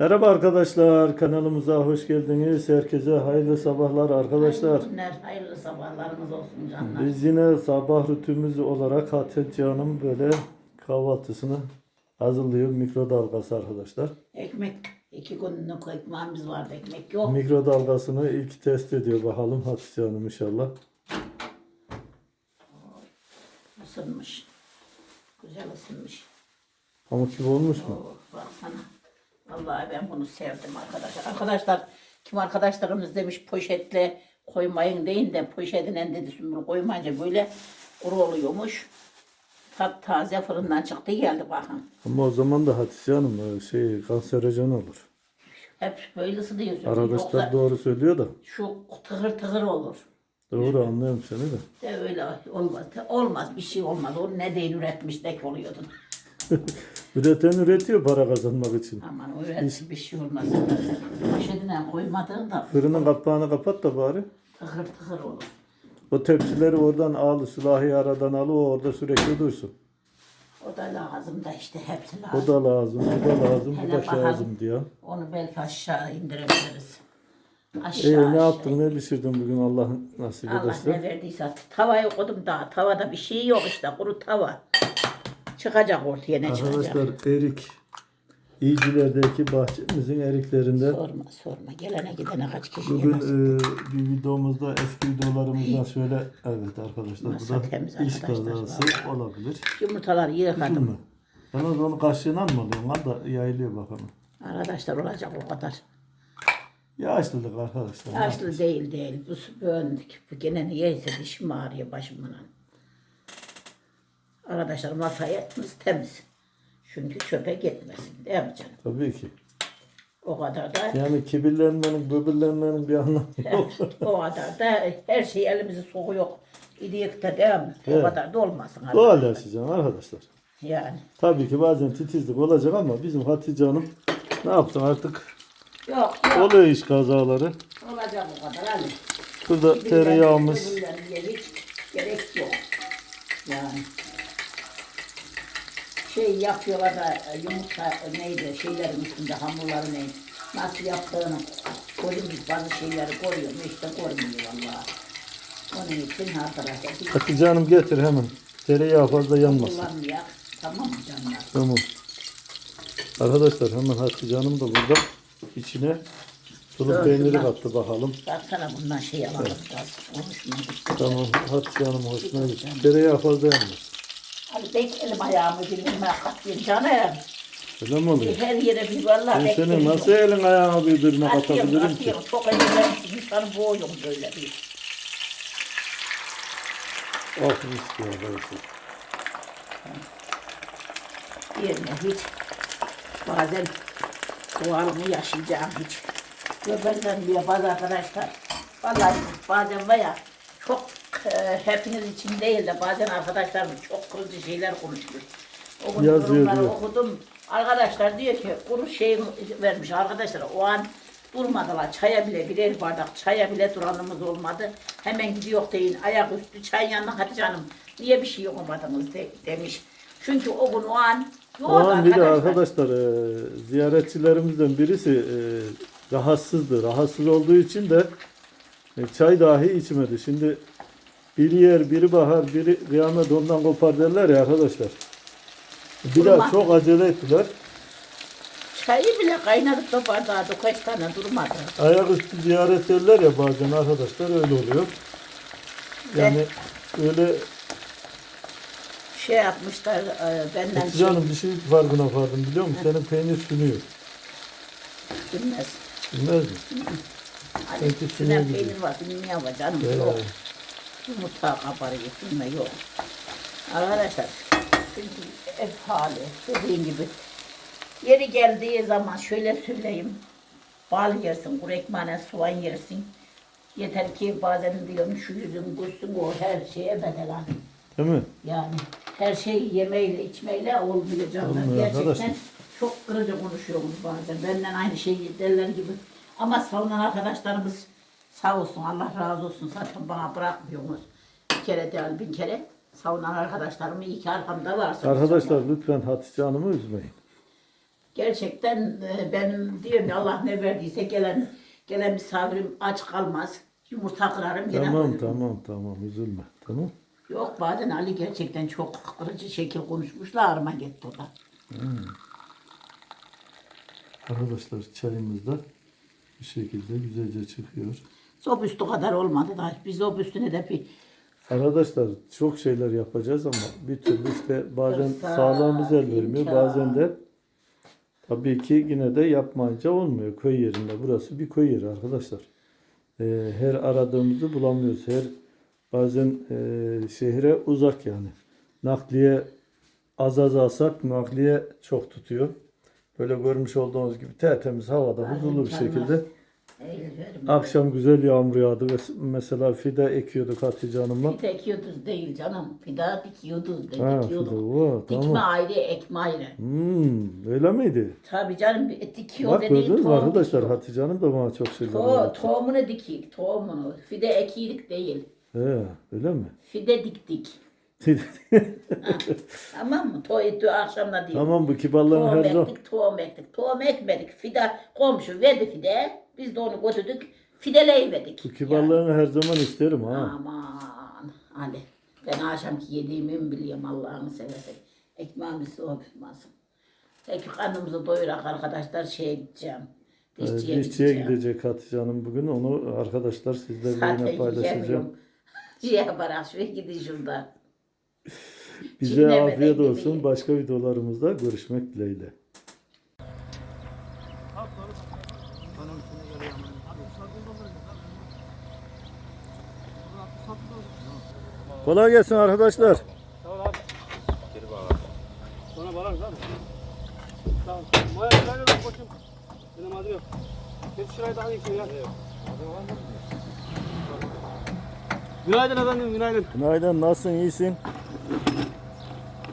Merhaba arkadaşlar, kanalımıza hoş geldiniz. Herkese hayırlı sabahlar arkadaşlar. Hayırlı günler, hayırlı sabahlarınız olsun canlar. Biz yine sabah rutinimiz olarak Hatice Hanım böyle kahvaltısını hazırlıyor. Mikrodalgası arkadaşlar. Ekmek, iki günlük ekmeğimiz vardı, ekmek yok. Mikrodalgasını ilk test ediyor bakalım Hatice Hanım inşallah. Isınmış. Güzel ısınmış. Pamuk gibi olmuş mu? Oh, baksana. Vallahi ben bunu sevdim arkadaşlar. Arkadaşlar, kim arkadaşlarımız demiş poşetle koymayın deyin de poşetine dedi sümbül koymayınca böyle kuru oluyormuş. Tat taze fırından çıktı geldi bakın. Ama o zaman da Hatice Hanım e, şey kanserojen olur. Hep böylesi diyorsun. Arkadaşlar Yoksa doğru söylüyor da. şu tıkır tıkır olur. Doğru anlıyorum seni de. De öyle olmaz. Olmaz bir şey olmaz. O ne değil üretmiş de oluyordun. Üreten üretiyor para kazanmak için. Aman o üret bir şey olmaz. Poşetine koymadığın da Fırının kapağını kapat da bari. tıkır tıkır olur. O tepsileri oradan al, silahı aradan al, o orada sürekli dursun. O da lazım da işte hepsi O lazım. da lazım, bu da lazım, bu da bakalım. lazım diyor. Onu belki aşağı indirebiliriz. E Aşağı ne aşağı. yaptın, ne pişirdin bugün Allah nasip Allah ederse? ne verdiyse. Tavayı koydum daha. Tavada bir şey yok işte. Kuru tava. Çıkacak ortaya ne çıkacak. Arkadaşlar erik, İyicilerdeki bahçemizin eriklerinden Sorma sorma. Gelene gidene kaç kişi bugün yemez. e, bir videomuzda eski videolarımızdan şöyle evet arkadaşlar bu Masa da iş arkadaşlar, kazası olabilir. Yumurtaları Değil yıkadım. mi? Yalnız onu kaşığına mı alıyorsun? Al da yayılıyor bakalım. Arkadaşlar olacak o kadar. Yağışlılık arkadaşlar. Yaşlı değil değil. Bu böğündük. Bu gene niyeyse dişim ağrıyor başımdan. Arkadaşlar masayımız temiz. Çünkü çöpe gitmesin. Değil mi canım? Tabii ki. O kadar da Yani kibirlenmenin, böbürlenmenin bir anlamı yok. o kadar da her şey elimizi sokuyor. İdiyek de değil mi? O Evet. kadar da olmasın. Doğal yaşayacağım arkadaşlar. Yani. Tabii ki bazen titizlik olacak ama bizim Hatice Hanım ne yapsın artık Yok yok. oluyor iş kazaları. Olacak o kadar. Hadi. Burada tereyağımız, Birbirlerine hiç gerek yok. Yani şey yapıyorlar da e, yumurta e, neydi şeylerin üstünde hamurları neydi nasıl yaptığını koymuş bazı şeyleri koruyor işte koymuyor valla. Onun için biz Hatice Hanım getir hemen. Tereyağı fazla yanmasın. Tamam mı canlar? Tamam. Arkadaşlar hemen Hatice Hanım da burada içine sulu Evet, peyniri kattı bakalım. Baksana bundan şey alalım. Konuşmadık. Tamam Hatice Hanım hoşuna gitti. Tereyağı fazla yanmasın. Hadi bekleyelim ayağımı dilime katlayayım canım. Öyle mi oluyor? Her yere bir valla Ben senin nasıl elin ayağını birbirine Atıyorum, katabilirim ki? atıyorum. Çok eğlenceli. İnsanı boğuyorum böyle bir. Oh mis gibi arkadaşlar. Yerine hiç. Bazen doğalımı yaşayacağım hiç. Göbekten diyor bazı arkadaşlar. Vallahi bazen var ya çok e, hepiniz için değil de bazen arkadaşlarım çok kırıcı şeyler konuşuyor. O gün Yazıyor yorumları diyor. okudum. Arkadaşlar diyor ki kuru şey vermiş arkadaşlar o an durmadılar. Çaya bile birer bardak çaya bile duranımız olmadı. Hemen gidiyor deyin ayaküstü çay yanına Hatice Hanım niye bir şey okumadınız de, demiş. Çünkü o gün o an O yoğurdu an bir de arkadaşlar e, ziyaretçilerimizden birisi e, rahatsızdı. Rahatsız olduğu için de e, çay dahi içmedi. Şimdi biri yer, biri bahar, biri kıyamet ondan kopar derler ya arkadaşlar. Bir Durma. daha çok acele ettiler. Çayı bile bardağa da kaç tane durmadı. Ayaküstü ziyaret derler ya bazen arkadaşlar öyle oluyor. Yani öyle Şey yapmışlar e, benden Hatice şey Hanım bir şey farkına vardım biliyor musun? Senin peynir sünüyor. bilmez. Bilmez mi? Hani Belki üstüne peynir var dünya var canım Ee, yok. Yumurta kabarıyor bilme yok. Arkadaşlar çünkü ev hali dediğim gibi yeri geldiği zaman şöyle söyleyeyim. Bal yersin, kuru ekmeğine soğan yersin. Yeter ki bazen diyorum şu yüzüm gülsün o her şeye bedel hani. Değil mi? Yani her şey yemeyle içmeyle olmuyor canlar. Olmuyor Gerçekten arkadaşlar. çok kırıcı konuşuyoruz bazen. Benden aynı şeyi derler gibi. Ama savunan arkadaşlarımız sağ olsun Allah razı olsun zaten bana bırakmıyorsunuz. Bir kere değil bin kere savunan arkadaşlarım iyi ki arkamda varsınız. Arkadaşlar lütfen Hatice Hanım'ı üzmeyin. Gerçekten e, benim diyorum ya Allah ne verdiyse gelen gelen misafirim aç kalmaz. Yumurta kırarım gene Tamam koyarım. tamam tamam üzülme. Tamam. Yok bazen Ali gerçekten çok kırıcı şekil konuşmuşlar ağrıma gitti o da. Arkadaşlar çayımız da bu şekilde güzelce çıkıyor. Zop üstü kadar olmadı da biz zop üstüne de bir Arkadaşlar çok şeyler yapacağız ama bir türlü işte bazen Fırsat, sağlığımız el vermiyor. imkan. Bazen de tabii ki yine de yapmayınca olmuyor köy yerinde. Burası bir köy yeri arkadaşlar. Ee, her aradığımızı bulamıyoruz. Her bazen e, şehre uzak yani. Nakliye az az alsak nakliye çok tutuyor. Böyle görmüş olduğunuz gibi tertemiz havada huzurlu bir şekilde. Akşam güzel yağmur yağdı ve mesela fide ekiyorduk Hatice Hanım'la. Bir ekiyorduz değil canım. Fida dikiyorduz de Ha, dikiyorduk. fide, o, Dikme tamam. ayrı, ekme ayrı. Hmm, öyle miydi? Tabii canım dikiyor Bak dediğin gördünüz mü tohum arkadaşlar dikiyor. Hatice Hanım da bana çok şeyler To tohumunu dikik, tohumunu. Fide ekilik değil. He, öyle mi? Fide diktik. Tamam mı? To etti akşamda değil. tamam bu kibarlığın Tohum her zaman. ektik, tohum ektik. Tohum ekmedik. Fide komşu verdi fide. Biz de onu götürdük. Fideleyiverdik. Bu kibarlığını her zaman isterim ha. Aman Ali. Ben akşamki yediğimi mi biliyorum Allah'ını seversen. Ekmeğimiz soğutmasın. Peki karnımızı doyurak arkadaşlar şeye gideceğim. Ee, Dişçiye, Dişçiye gideceğim. gidecek Hatice Hanım bugün. Onu arkadaşlar sizlerle yine paylaşacağım. Şey yaparak şuraya gidin şurada. Bize afiyet gideyim. olsun. Başka videolarımızda görüşmek dileğiyle. Kolay gelsin arkadaşlar. Tamam abi. Sonra bağlarız abi. Tamam. Maya şurayla da koçum. Benim adım yok. Geç şurayı daha iyi ya. Günaydın efendim, günaydın. Günaydın. Nasılsın? İyisin?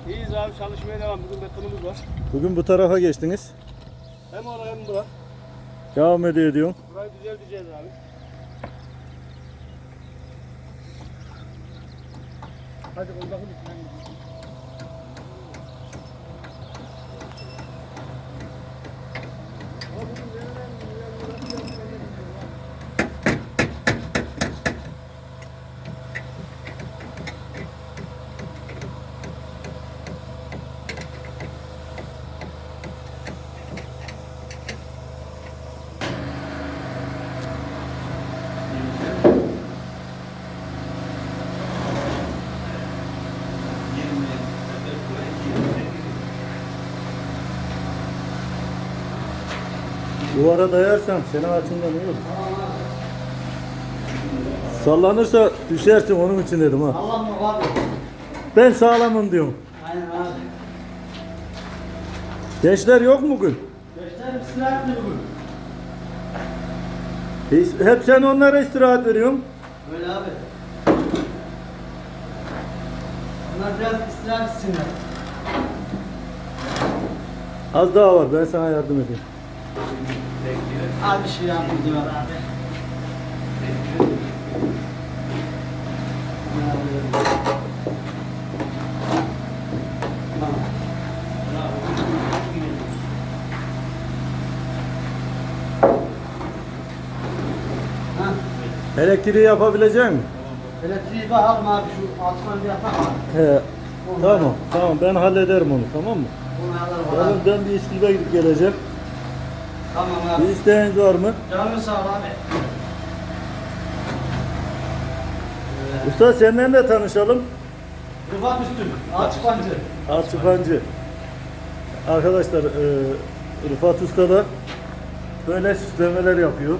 İyiyiz abi, çalışmaya devam. Bugün betonumuz var. Bugün bu tarafa geçtiniz. Hem oraya hem bura. Devam ediyor diyorsun. Burayı düzelteceğiz abi. Hadi koy bakın. Duvara dayarsan senin açından iyi olur. Sallanırsa düşersin onun için dedim ha. Mı abi? Ben sağlamım diyorum. Aynen abi. Gençler yok mu bugün? Gençler istirahat mı bugün? Hep sen onlara istirahat veriyorsun. Öyle abi. Onlar biraz istirahat etsinler. Az daha var ben sana yardım edeyim. Az bir şey yapmayacağım abi. Ha, Elektriği yapabilecek misin? elektriği bakalım abi şu altına bir yapak var. He. Tamam tamam ben hallederim onu tamam mı? Onu alırım abi. ben bir İskilip'e gidip geleceğim. Tamam Bir abi. isteğiniz var mı? Canın sağ ol abi. Usta senden de tanışalım. Rıfat Üstün, Alçıpancı. Alçıpancı. Arkadaşlar e, Rıfat Usta da böyle süslemeler yapıyor.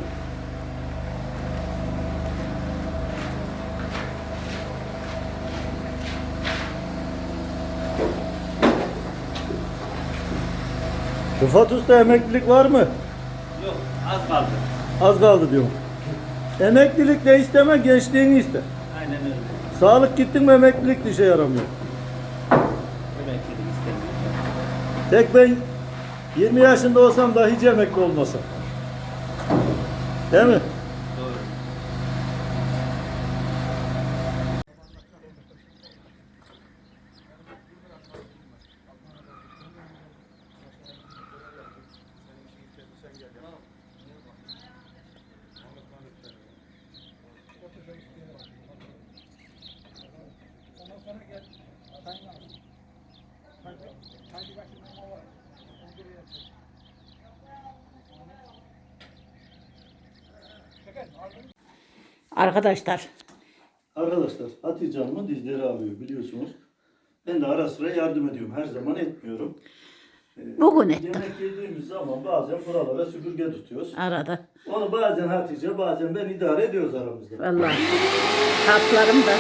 Rıfat Usta emeklilik var mı? Yok, az kaldı. Az kaldı diyorum. Emeklilik de isteme, gençliğini iste. Aynen öyle. Sağlık gittin mi emeklilik de işe yaramıyor. Emeklilik istemiyorum. Tek ben 20 yaşında olsam da hiç emekli olmasam. Değil mi? Doğru. Arkadaşlar Arkadaşlar Hatice Hanım'ın dizleri ağrıyor biliyorsunuz. Ben de ara sıra yardım ediyorum. Her zaman etmiyorum. Ee, Bugün ettim. Yemek yediğimiz zaman bazen buralara süpürge tutuyoruz. arada. Onu bazen Hatice bazen ben idare ediyoruz aramızda. Vallahi haplarım da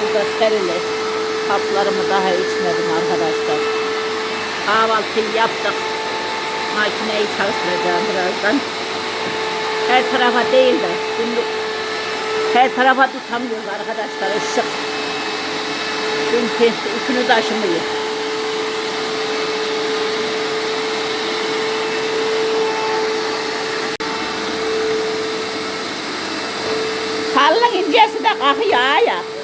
burada serili. Haplarımı daha içmedim arkadaşlar. Kahvaltıyı yaptık. Makineyi çalıştıracağım birazdan. Her tarafa değil de şimdi her tarafa tutamıyoruz arkadaşlar ışık. Çünkü ipini taşımıyor. Kallın incesi de kalkıyor ya.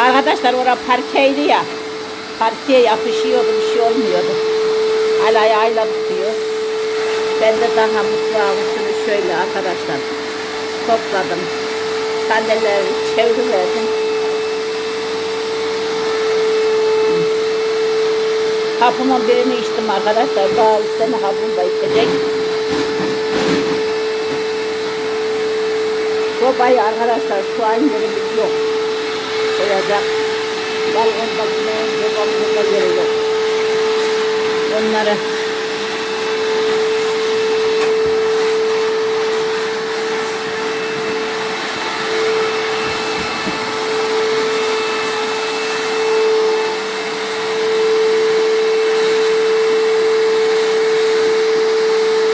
Arkadaşlar orada parkeydi ya. Parkeye yapışıyordu bir şey olmuyordu. Hala ayağıyla tutuyor. Ben de daha mutfağın üstünü şöyle arkadaşlar topladım. Sandalyeleri çeviriverdim. Hapımın birini içtim arkadaşlar. Daha üstüne hapım da içecek. Sobayı arkadaşlar şu an yerimiz yok. Koyacak. Balkonda ne, balkonda yeri yok. Onları